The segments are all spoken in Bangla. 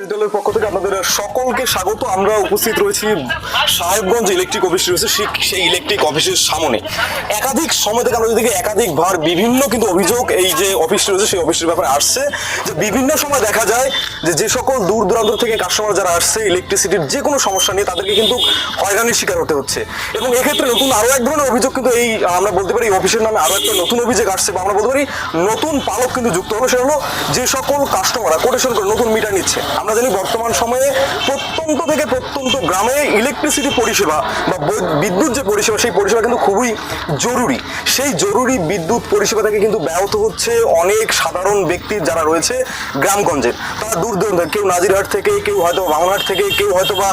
বিদ্যালয়ের পক্ষ থেকে আপনাদের সকলকে স্বাগত। আমরা উপস্থিত রয়েছি সাহেবগঞ্জ ইলেকট্রিক অফিস রয়েছে সেই- ইলেকট্রিক অফিসের সামনে। একাধিক সময় থেকে আমরা যদি দেখি একাধিকবার বিভিন্ন কিন্তু অভিযোগ এই যে অফিস রয়েছে, সেই অফিসের ব্যাপারে আসছে। যে বিভিন্ন সময় দেখা যায় যে যে সকল দূর দূরান্ত থেকে কাস্টমার যারা আসছে ইলেকট্রিসিটির যে কোনো সমস্যা নিয়ে তাদেরকে কিন্তু হয়রানির শিকার হতে হচ্ছে। এবং এক্ষেত্রে নতুন আরও এক ধরনের অভিযোগ কিন্তু এই, আমরা বলতে পারি অফিসের নামে আরও একটা নতুন অভিযোগ আসছে বা আমরা বলতে পারি, নতুন পালক কিন্তু যুক্ত হলো। সেটা হলো যে সকল কাস্টমাররা কোটেশন করে নতুন মিটার নিচ্ছে। আমরা জানি বর্তমান সময়ে প্রত্যন্ত থেকে প্রত্যন্ত গ্রামে ইলেকট্রিসিটি পরিষেবা বা বিদ্যুৎ যে পরিষেবা, সেই পরিষেবা কিন্তু খুবই জরুরি। সেই জরুরি বিদ্যুৎ পরিষেবা থেকে কিন্তু ব্যাহত হচ্ছে অনেক সাধারণ ব্যক্তি যারা রয়েছে গ্রামগঞ্জে। তারা দূর দূরান্ত, কেউ নাজিরহাট থেকে, কেউ হয়তো বাংলাহাট থেকে, কেউ হয়তো বা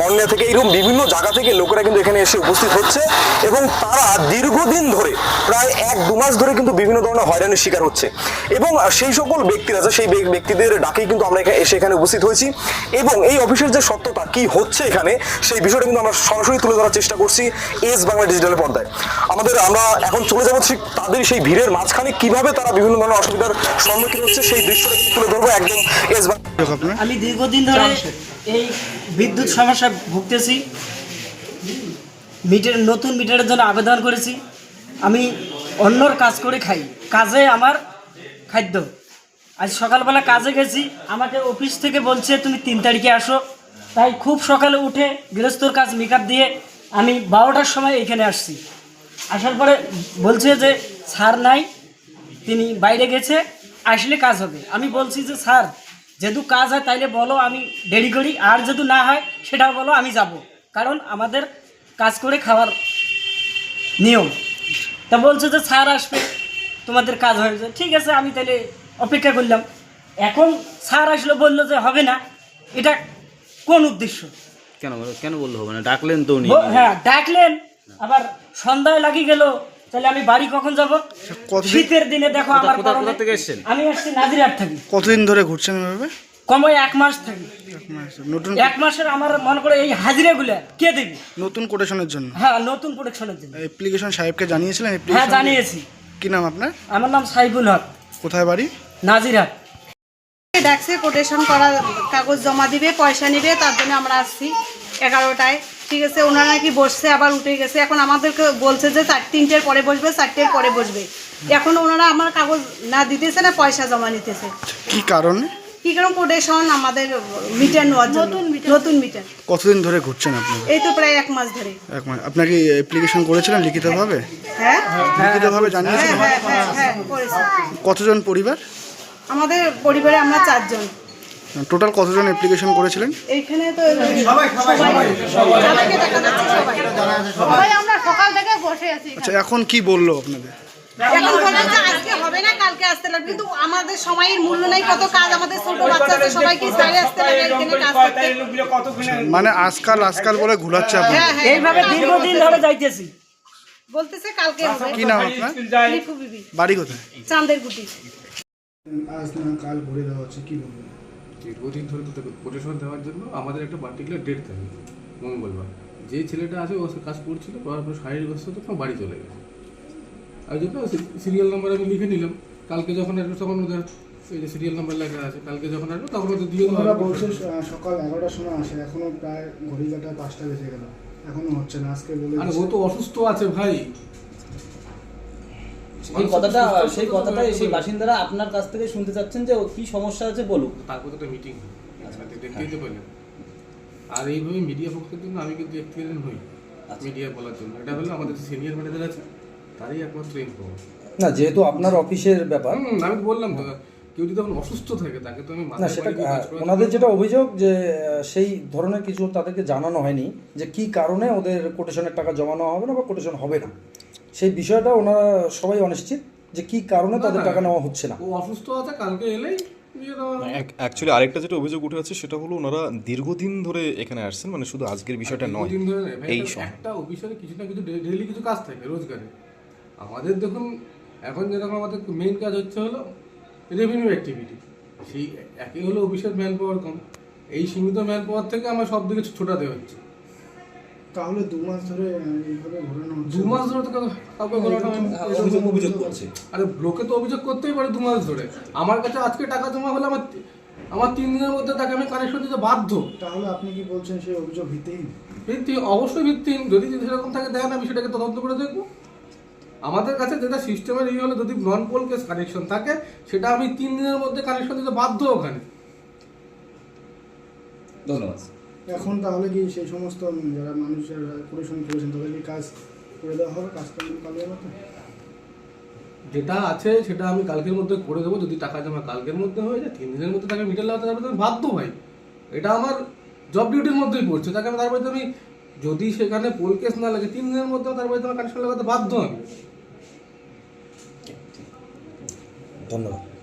মন্যা থেকে, এরকম বিভিন্ন জায়গা থেকে লোকেরা কিন্তু এখানে এসে উপস্থিত হচ্ছে এবং তারা দীর্ঘদিন ধরে, প্রায় এক দু মাস ধরে কিন্তু বিভিন্ন ধরনের হয়রানির শিকার হচ্ছে। এবং সেই সকল ব্যক্তিরা সেই ব্যক্তিদের ডাকেই কিন্তু আমরা এসে এখানে উপস্থিত হয়েছি। এবং এই অফিসের যে সত্যতা, কি হচ্ছে এখানে, সেই বিষয়টা কিন্তু আমরা সরাসরি তুলে ধরার চেষ্টা করছি এস বাংলা ডিজিটালের পর্দায়। আমাদের আমরা এখন চলে যাব ঠিক তাদের সেই ভিড়ের মাঝখানে, কীভাবে তারা বিভিন্ন ধরনের অসুবিধার সম্মুখীন হচ্ছে সেই দৃশ্যটা তুলে ধরবো একদম এস আমি দীর্ঘদিন ধরে এই বিদ্যুৎ সমস্যায় ভুগতেছি। মিটার, নতুন মিটারের জন্য আবেদন করেছি। আমি অন্যর কাজ করে খাই। কাজে আমার খাদ্য। আজ সকালবেলা কাজে গেছি। আমাকে অফিস থেকে বলছে, তুমি তিন তারিখে আসো। তাই খুব সকালে উঠে গৃহস্থর কাজ মেকআপ দিয়ে আমি বারোটার সময় এখানে আসছি। আসার পরে বলছে যে, স্যার নাই, তিনি বাইরে গেছে, আসলে কাজ হবে। আমি বলছি যে, স্যার, যেহেতু কাজ হয়, তাইলে বলো আমি দেরি করি, আর যেহেতু না হয়, সেটাও বলো, আমি যাব। কারণ আমাদের কাজ করে খাওয়ার নিয়ম। তা বলছে যে, স্যার আসবে, তোমাদের কাজ হয়ে যায় ঠিক আছে, আমি তাহলে অপেক্ষা করলাম। এখন স্যার আসলো বলল যে হবে না। এটা কোন উদ্দেশ্য? কেন কেন বলল হবে না? ডাকলেন তো উনি। হ্যাঁ ডাকলেন। আবার সন্ধ্যায় লাগিয়ে গেল। তাহলে আমি বাড়ি কখন যাব? শীতের দিনে দেখো আমার কোথা- থেকে এসেছেন? আমি আসছি নাজিরহাট থাকি। কতদিন ধরে ঘুরছেন এভাবে? কময় এক মাস থাকি। নতুন এক মাসের আমার মনে করে এই হাজিরাগুলো কে দেবে? নতুন কোটেশনের জন্য? হ্যাঁ নতুন কোটেশনের জন্য। অ্যাপ্লিকেশন সাহেবকে জানিয়েছিলেন? হ্যাঁ জানিয়েছি। কি নাম আপনার? আমার নাম সাইফুল হক। কোথায় বাড়ি? নাজিরহাট। ডাকছে কোটেশন করা কাগজ জমা দিবে পয়সা নিবে তার জন্য আমরা আসছি এগারোটায়। ঠিক আছে ওনারা নাকি বসছে আবার উঠে গেছে। এখন আমাদেরকে বলছে যে চার তিনটের পরে বসবে চারটের পরে বসবে। এখন ওনারা আমার কাগজ না দিতেছে না পয়সা জমা নিতেছে। কি কারণে? কি কারণ? কোটেশন আমাদের মিটার নেওয়ার জন্য। নতুন মিটার কতদিন ধরে ঘুরছেন আপনি এই তো প্রায় এক মাস ধরে। এক মাস। আপনাকে অ্যাপ্লিকেশন করেছিলেন লিখিতভাবে? হ্যাঁ। লিখিতভাবে হ্যাঁ জানিয়েছিলেন হ্যাঁ হ্যাঁ হ্যাঁ কতজন পরিবার? আমাদের পরিবারে আমরা চারজন। টোটাল কতজন অ্যাপ্লিকেশন করেছিলেন? এইখানে তো সবাই সবাইকে দেখা যাচ্ছে সবাই। সবাই আমরা সকাল থেকে বসে আছি আচ্ছা এখন কি বলল আপনাদের? এখন যে আজকে হবে না কালকে আসতে লাগবে। কিন্তু আমাদের সময়ের মূল্য নাই কত কাজ আমাদের ছোট বাচ্চা আছে সবাইকে আসতে লাগে এখানে কাজ করতে। মানে আজকাল আজকাল বলে ঘুরাচ্ছে আপনি হ্যাঁ হ্যাঁ এইভাবে দীর্ঘদিন ধরে যাইতেছি। বলতেছে কালকে হবে। কি নাম আপনার? বাড়ি কোথায়? চাঁদের গুটি। আজ না কাল ঘুরে দেওয়া হচ্ছে কি বলবেন দীর্ঘদিন ধরে তো দেখুন কোটেশন দেওয়ার জন্য আমাদের একটা পার্টিকুলার ডেট থাকে মঙ্গলবার। যে ছেলেটা আছে ও কাজ করছিল করার পর শারীরিক অসুস্থতা তখন বাড়ি চলে গেছে। আর জন্য সিরিয়াল নাম্বার আমি লিখে নিলাম কালকে যখন আসবে তখন ওদের এই যে সিরিয়াল নাম্বার লেখা আছে কালকে যখন আসবে তখন ওদের দিয়ে বলছে সকাল এগারোটার সময় আসে এখনও প্রায় ঘড়ি কাটা পাঁচটা বেজে গেল এখনও হচ্ছে না আজকে বলে আরে ও তো অসুস্থ আছে ভাই। সেই কথাটা সেই কথাটা সেই বাসিন্দারা আপনার কাছ থেকে শুনতে চাচ্ছেন যে কি সমস্যা আছে বলুক। তারপর তো মিটিং দেখতেই তো আর এইভাবে মিডিয়া পক্ষের জন্য আমি কিন্তু এক্সপিরিয়েন্স হই মিডিয়া বলার জন্য। এটা হলো আমাদের সিনিয়র ম্যানেজার আছে তারই একমাত্র না যেহেতু আপনার অফিসের ব্যাপার। আমি বললাম তো কেউ যদি এখন অসুস্থ থাকে তাকে তো আমি না সেটা ওনাদের যেটা অভিযোগ যে সেই ধরনের কিছু তাদেরকে জানানো হয়নি যে কি কারণে ওদের কোটেশনের টাকা জমানো হবে না বা কোটেশন হবে না। সেই বিষয়টা ওনারা সবাই অনিশ্চিত যে কি কারণে তাদের টাকা নেওয়া হচ্ছে না। ও অসুস্থ আছে কালকে এলেই অ্যাকচুয়ালি আরেকটা যেটা অভিযোগ উঠে আছে সেটা হলো ওনারা দীর্ঘদিন ধরে এখানে আসছেন মানে শুধু আজকের বিষয়টা নয় এই একটা- সময়। একটা অফিসে কিছু না কিছু ডেইলি কিছু কাজ থাকে রোজগারে আমাদের দেখুন এখন যেরকম আমাদের মেইন কাজ হচ্ছে হলো রেভিনিউ অ্যাক্টিভিটি সেই একই হলো অফিসের ম্যান পাওয়ার কম। এই সীমিত ম্যান পাওয়ার থেকে আমার সব দিকে ছোটাতে হচ্ছে। তাহলে দু মাস ধরে এইভাবে ঘোরানো দু মাস ধরে তো কাউকে- কাউকে অভিযোগ করছে। আরে ব্লকে তো অভিযোগ করতেই পারে দু মাস ধরে। আমার কাছে আজকে টাকা জমা হলে আমার আমার তিন দিনের মধ্যে তাকে আমি কানেকশন দিতে বাধ্য। তাহলে আপনি কি বলছেন সেই অভিযোগ ভিত্তিহীন? ভিত্তি অবশ্যই ভিত্তিহীন। যদি সেরকম থাকে দেন আমি সেটাকে তদন্ত করে দেখব। আমাদের কাছে যেটা সিস্টেমের এই হলো যদি নন পোল কেস কানেকশন থাকে সেটা আমি তিন দিনের মধ্যে কানেকশন দিতে বাধ্য ওখানে। ধন্যবাদ। এখন তাহলে কি সেই সমস্ত যারা মানুষ যারা পরিশ্রম করেছেন তাদের কি কাজ করে দেওয়া হবে কাজটা কালের মতো যেটা আছে সেটা আমি কালকের মধ্যে করে দেবো যদি টাকা জমা কালকের মধ্যে হয়ে যায় তিন দিনের মধ্যে তাকে মিটার লাগাতে যাবে আমি বাধ্য ভাই এটা আমার জব ডিউটির মধ্যেই পড়ছে তাকে আমি তারপরে আমি যদি সেখানে পোল কেস না লাগে তিন দিনের মধ্যে তারপরে তোমার কানেকশন লাগাতে বাধ্য আমি ধন্যবাদ।